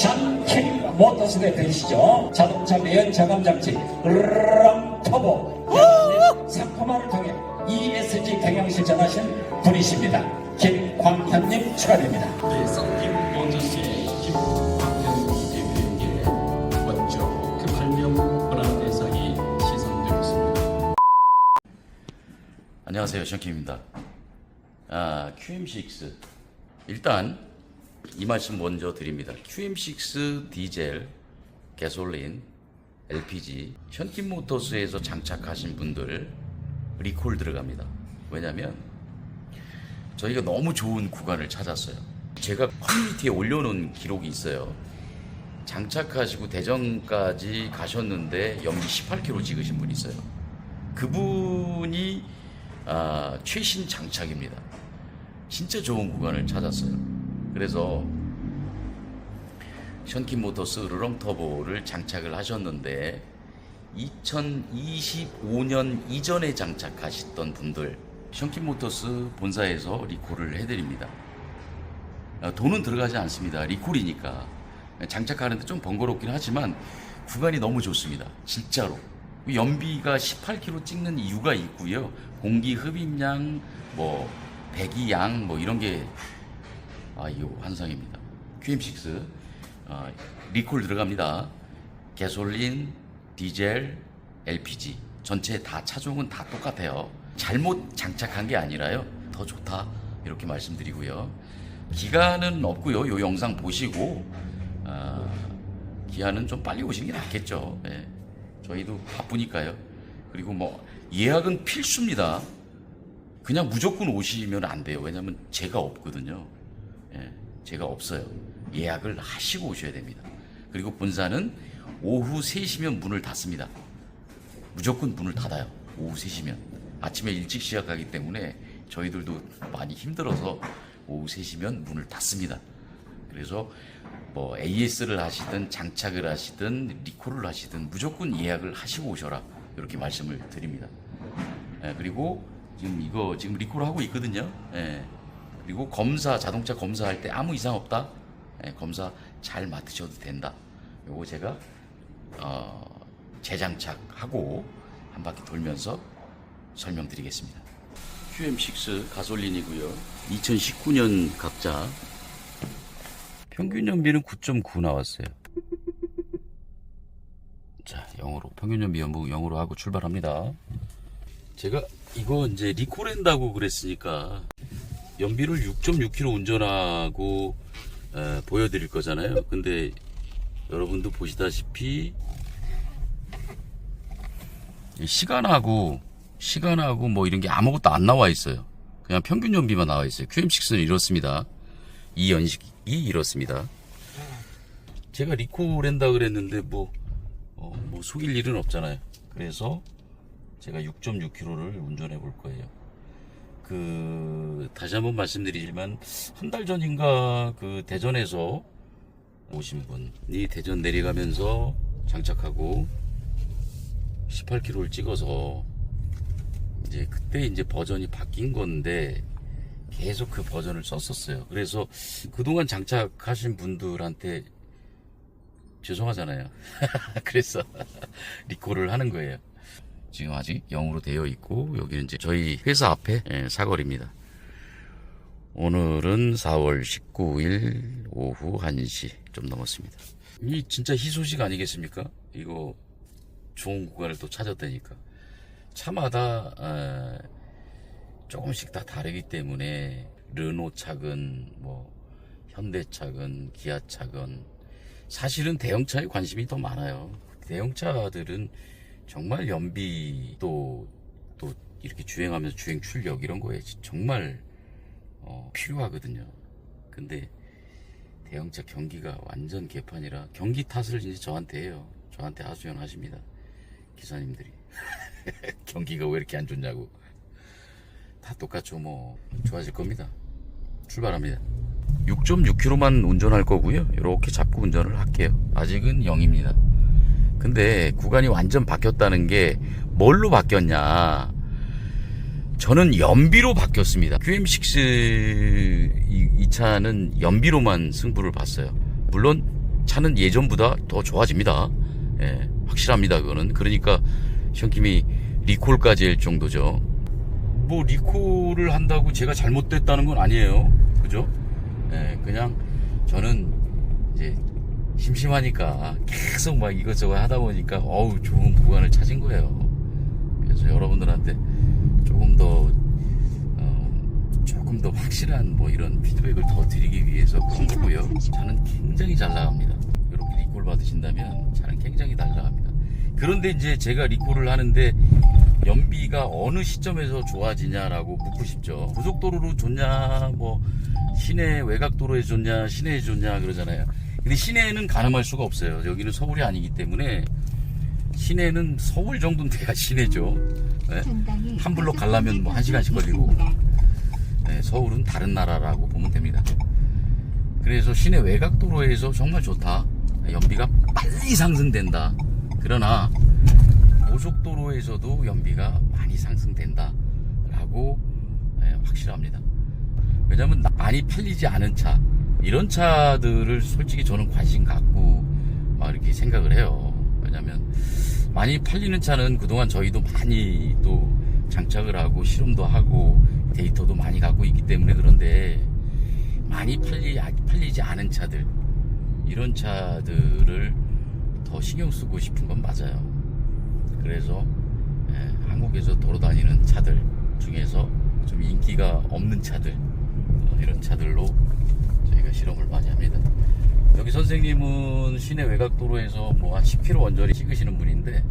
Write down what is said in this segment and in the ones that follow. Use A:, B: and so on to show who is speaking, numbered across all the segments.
A: 션킹 모터스 대표이시죠. 자동차 매연 저감 장치 르렁 터보 상품화를 통해 ESG 경영 실천하신 분이십니다. 김광현님 축하드립니다.
B: 네, 썬김 원저스의 김광현 대표에게 먼저 그 발명 권한 대상이 시상되었습니다.
C: 안녕하세요. 션킴입니다. 아, QM6. 일단 이 말씀 먼저 드립니다. QM6 디젤, 가솔린, LPG, 션킴 모터스에서 장착하신 분들 리콜 들어갑니다. 왜냐면 저희가 너무 좋은 구간을 찾았어요. 제가 커뮤니티에 올려놓은 기록이 있어요. 장착하시고 대전까지 가셨는데 연비 18km 찍으신 분이 있어요. 그분이 아, 최신 장착입니다. 진짜 좋은 구간을 찾았어요. 그래서 션킨 모터스 르렁 터보를 장착을 하셨는데 2025년 이전에 장착하셨던 분들 션킨 모터스 본사에서 리콜을 해드립니다. 아, 돈은 들어가지 않습니다. 리콜이니까 장착하는데 좀 번거롭긴 하지만 구간이 너무 좋습니다. 진짜로 연비가 18km 찍는 이유가 있고요. 공기 흡입량, 뭐 배기양, 뭐 이런 게 아, 이거 환상입니다. QM6 어, 리콜 들어갑니다. 가솔린, 디젤, LPG 전체 다 차종은 다 똑같아요. 잘못 장착한 게 아니라요. 더 좋다 이렇게 말씀드리고요. 기간은 없고요. 요 영상 보시고 아, 기한은 좀 빨리 오시는 게 낫겠죠. 예. 저희도 바쁘니까요. 그리고 뭐 예약은 필수입니다. 그냥 무조건 오시면 안 돼요. 왜냐면 제가 없거든요. 예, 제가 없어요. 예약을 하시고 오셔야 됩니다. 그리고 본사는 오후 3시면 문을 닫습니다. 무조건 문을 닫아요. 오후 3시면. 아침에 일찍 시작하기 때문에 저희들도 많이 힘들어서 오후 3시면 문을 닫습니다. 그래서 뭐 AS를 하시든 장착을 하시든 리콜을 하시든 무조건 예약을 하시고 오셔라. 이렇게 말씀을 드립니다. 예, 그리고 지금 이거 지금 리콜 하고 있거든요. 예. 그리고 검사 자동차 검사할 때 아무 이상 없다. 예, 검사 잘 맡으셔도 된다. 요거 제가 어, 재장착하고 한 바퀴 돌면서 설명드리겠습니다. QM6 가솔린이고요. 2019년 각자 평균 연비는 9.9 나왔어요. 자, 영어로 평균 연비 연부 영어로 하고 출발합니다. 제가 이거 이제 리콜 한다고 그랬으니까 연비를 6.6km 운전하고 에, 보여드릴 거잖아요. 근데 여러분도 보시다시피 이 시간하고 시간하고 뭐 이런 게 아무것도 안 나와 있어요. 그냥 평균 연비만 나와 있어요. QM6는 이렇습니다. 이 연식이 이렇습니다. 제가 리콜한다 그랬는데 뭐, 어, 뭐 속일 일은 없잖아요. 그래서 제가 6.6km를 운전해 볼 거예요. 그 다시 한번 말씀드리지만 한 달 전인가 그 대전에서 오신 분이 대전 내려가면서 장착하고 18km를 찍어서 이제 그때 이제 버전이 바뀐 건데 계속 그 버전을 썼었어요. 그래서 그동안 장착하신 분들한테 죄송하잖아요. 그래서 리콜을 하는 거예요. 지금 아직 영으로 되어 있고 여기는 이제 저희 회사 앞에 예, 사거리입니다. 오늘은 4월 19일 오후 1시 좀 넘었습니다. 이 진짜 희소식 아니겠습니까? 이거 좋은 구간을 또 찾았다니까. 차마다 에, 조금씩 다 다르기 때문에 르노 차건 뭐 현대 차건 기아 차건 사실은 대형차에 관심이 더 많아요. 대형차들은 정말 연비 또, 또 이렇게 주행하면서 주행 출력 이런 거에 정말 어, 필요하거든요. 근데 대형차 경기가 완전 개판이라 경기 탓을 이제 저한테 해요. 저한테 하소연 하십니다. 기사님들이. 경기가 왜 이렇게 안 좋냐고. 다 똑같죠, 뭐. 좋아질 겁니다. 출발합니다. 6.6km만 운전할 거고요. 이렇게 잡고 운전을 할게요. 아직은 0입니다. 근데 구간이 완전 바뀌었다는 게 뭘로 바뀌었냐? 저는 연비로 바뀌었습니다. QM6 이, 이 차는 연비로만 승부를 봤어요. 물론 차는 예전보다 더 좋아집니다. 예, 확실합니다. 그거는. 그러니까 시험킴이 리콜까지 할 정도죠. 뭐 리콜을 한다고 제가 잘못됐다는 건 아니에요. 그죠? 예, 그냥 저는 이제 심심하니까 계속 막 이것저것 하다 보니까 어우 좋은 구간을 찾은 거예요. 그래서 여러분들한테 조금 더 어, 조금 더 확실한 뭐 이런 피드백을 더 드리기 위해서 그런 거고요. 차는 굉장히 잘 나갑니다. 이렇게 리콜 받으신다면 차는 굉장히 잘 나갑니다. 그런데 이제 제가 리콜을 하는데 연비가 어느 시점에서 좋아지냐라고 묻고 싶죠. 고속도로로 좋냐, 뭐 시내 외곽도로에 좋냐, 시내에 좋냐 그러잖아요. 근데 시내에는 가늠할 수가 없어요. 여기는 서울이 아니기 때문에 시내는 서울 정도는 돼야 시내죠. 네? 한 블록 가려면 뭐 한 시간씩 걸리고. 네, 서울은 다른 나라라고 보면 됩니다. 그래서 시내 외곽 도로에서 정말 좋다. 연비가 빨리 상승된다. 그러나 고속도로에서도 연비가 많이 상승된다. 라고 예, 확실합니다. 왜냐면 많이 팔리지 않은 차, 이런 차들을 솔직히 저는 관심 갖고 막 이렇게 생각을 해요. 왜냐면 많이 팔리는 차는 그동안 저희도 많이 또 장착을 하고 실험도 하고 데이터도 많이 갖고 있기 때문에 그런데 많이 팔리, 팔리지 않은 차들 이런 차들을 더 신경 쓰고 싶은 건 맞아요. 그래서 예, 한국에서 돌아다니는 차들 중에서 좀 인기가 없는 차들 어, 이런 차들로 저희가 실험을 많이 합니다. 여기 선생님은 시내 외곽도로에서 뭐 한 10km 원전이 찍으시는 분인데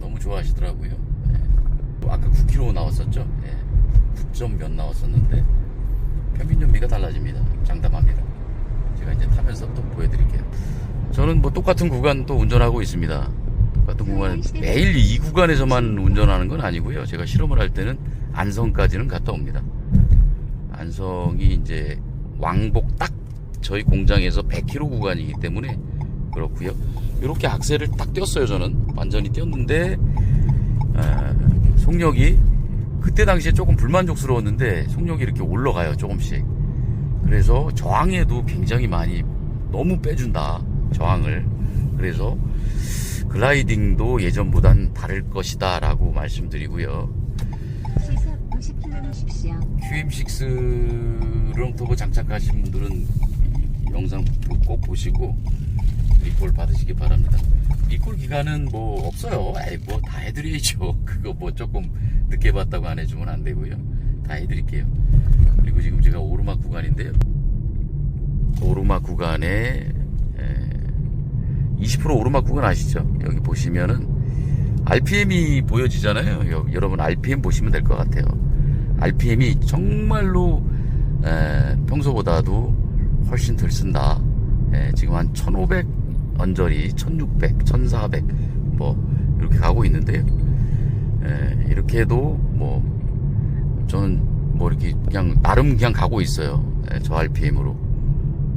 C: 너무 좋아하시더라고요. 예. 아까 9km 나왔었죠. 예. 9점 몇 나왔었는데 평균 연비가 달라집니다. 장담합니다. 제가 이제 타면서 또 보여드릴게요. 저는 뭐 똑같은 구간 또 운전하고 있습니다. 똑같은 구간 매일 이 구간에서만 운전하는 건 아니고요. 제가 실험을 할 때는 안성까지는 갔다 옵니다. 안성이 이제 왕복 딱 저희 공장에서 100km 구간이기 때문에 그렇고요. 이렇게 악셀을 딱 뗐어요 저는. 완전히 뗐는데 어, 아, 속력이 그때 당시에 조금 불만족스러웠는데 속력이 이렇게 올라가요 조금씩. 그래서 저항에도 굉장히 많이 너무 빼준다 저항을. 그래서 글라이딩도 예전보단 다를 것이다 라고 말씀드리고요. QM6 유령토고 장착하신 분들은 영상 꼭 보시고 리콜 받으시기 바랍니다. 리콜 기간은 뭐 없어요. 에이 뭐다 해드려야죠. 그거 뭐 조금 늦게 봤다고 안 해주면 안 되고요. 다 해드릴게요. 그리고 지금 제가 오르막 구간인데요. 오르막 구간에 20% 오르막 구간 아시죠? 여기 보시면은 RPM이 보여지잖아요. 여러분 RPM 보시면 될 것 같아요. RPM이 정말로 에, 평소보다도 훨씬 덜 쓴다. 에, 지금 한 1500 언저리, 1600, 1400 뭐 이렇게 가고 있는데요. 에, 이렇게 해도 뭐 저는 뭐 이렇게 그냥 나름 그냥 가고 있어요. 에, 저 RPM으로.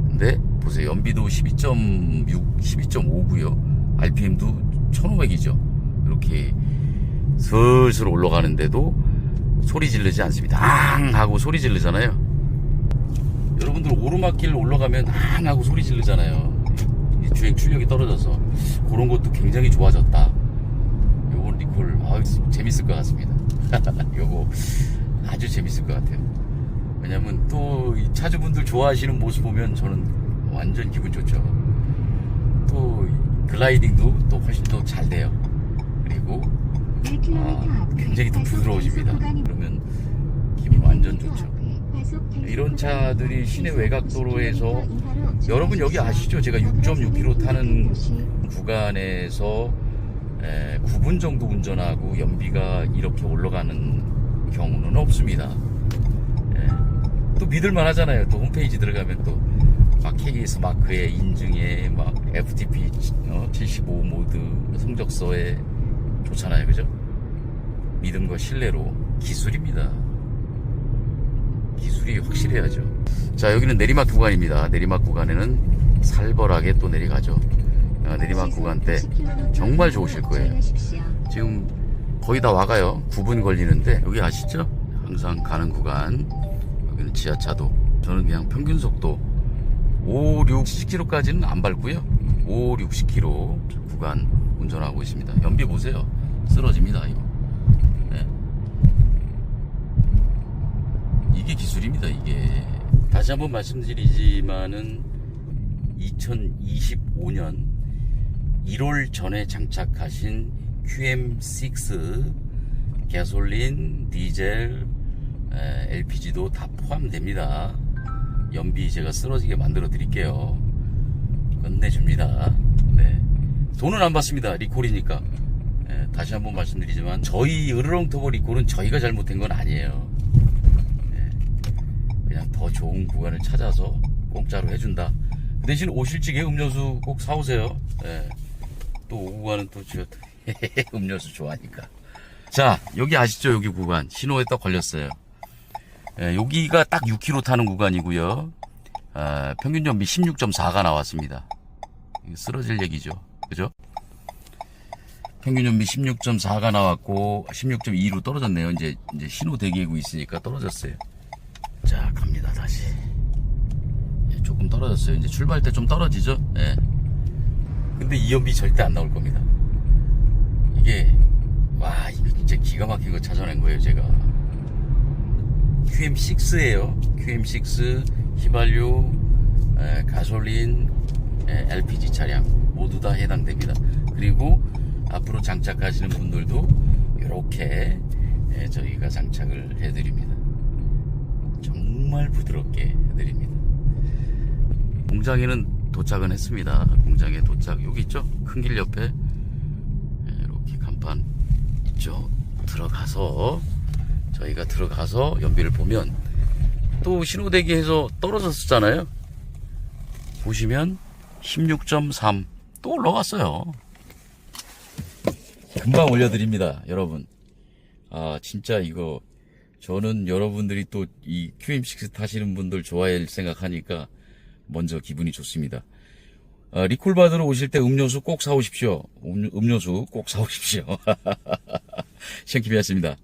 C: 근데 보세요. 연비도 12.6, 12.5고요. RPM도 1500이죠. 이렇게 슬슬 올라가는데도 소리 지르지 않습니다. 앙 하고 소리 지르잖아요. 여러분들 오르막길 올라가면 앙 하고 소리 지르잖아요. 이 주행 출력이 떨어져서 그런 것도 굉장히 좋아졌다. 요번 리콜 아, 재밌을 것 같습니다. 요거 아주 재밌을 것 같아요. 왜냐면 또 이 차주분들 좋아하시는 모습 보면 저는 완전 기분 좋죠. 또이 글라이딩도 또 훨씬 더 잘 돼요. 그리고
D: 1km
C: 아, 굉장히 더 부드러워집니다. 그러면 기분 완전
D: 1km
C: 좋죠. 이런 차들이 시내 외곽 도로에서
D: 이하로
C: 여러분 여기 아시죠? 제가 6.6km 타는 구간에서 에, 9분 정도 운전하고 연비가 이렇게 올라가는 경우는 없습니다. 예. 또 믿을만 하잖아요. 또 홈페이지 들어가면 또 막 KS 마크에 인증에 막 FTP 어, 75 모드 성적서에 좋잖아요. 그죠? 믿음과 신뢰로 기술입니다. 기술이 확실해야죠. 자, 여기는 내리막 구간입니다. 내리막 구간에는 살벌하게 또 내려가죠. 어, 내리막 구간 때
D: 60km
C: 정말 좋으실 거예요. 지금 거의 다 와가요. 9분 걸리는데 여기 아시죠? 항상 가는 구간 여기는 지하차도 저는 그냥 평균 속도 5, 6, 10km까지는 안 밟고요. 5, 60km 구간 운전하고 있습니다. 연비 보세요. 쓰러집니다, 이거. 네. 이게 기술입니다, 이게. 다시 한번 말씀드리지만은 2025년 1월 전에 장착하신 QM6 가솔린, 디젤, 에, LPG도 다 포함됩니다. 연비 제가 쓰러지게 만들어 드릴게요. 끝내줍니다. 네. 돈은 안 받습니다. 리콜이니까. 예, 다시 한번 말씀드리지만 저희 으르렁터보 리콜은 저희가 잘못된 건 아니에요. 예, 그냥 더 좋은 구간을 찾아서 공짜로 해준다. 그 대신 오실 적에 음료수 꼭 사오세요. 예. 또 오고 가는 또 저, 음료수 좋아하니까. 자, 여기 아시죠? 여기 구간. 신호에 딱 걸렸어요. 예, 여기가 딱 6km 타는 구간이고요. 아, 평균 연비 16.4가 나왔습니다. 쓰러질 얘기죠. 그죠? 평균 연비 16.4가 나왔고 16.2로 떨어졌네요. 이제 이제 신호 대기하고 있으니까 떨어졌어요. 자, 갑니다. 다시. 예, 조금 떨어졌어요. 이제 출발 때좀 떨어지죠? 예. 근데 이 연비 절대 안 나올 겁니다. 이게 와, 이거 진짜 기가 막힌 거 찾아낸 거예요, 제가. QM6예요. QM6 휘발유, 에, 가솔린, 에, LPG 차량 모두 다 해당됩니다. 그리고 앞으로 장착하시는 분들도 이렇게 에, 저희가 장착을 해드립니다. 정말 부드럽게 해드립니다. 공장에는 도착은 했습니다. 공장에 도착 여기 있죠? 큰 길 옆에 에, 이렇게 간판 있죠? 들어가서 저희가 들어가서 연비를 보면 또 신호대기에서 떨어졌었잖아요. 보시면 16.3 또 올라갔어요. 금방 올려드립니다, 여러분. 아, 진짜 이거 저는 여러분들이 또 이 QM6 타시는 분들 좋아할 생각하니까 먼저 기분이 좋습니다. 아, 리콜 받으러 오실 때 음료수 꼭 사오십시오. 음, 음료수 꼭 사오십시오. 시험키비였습니다.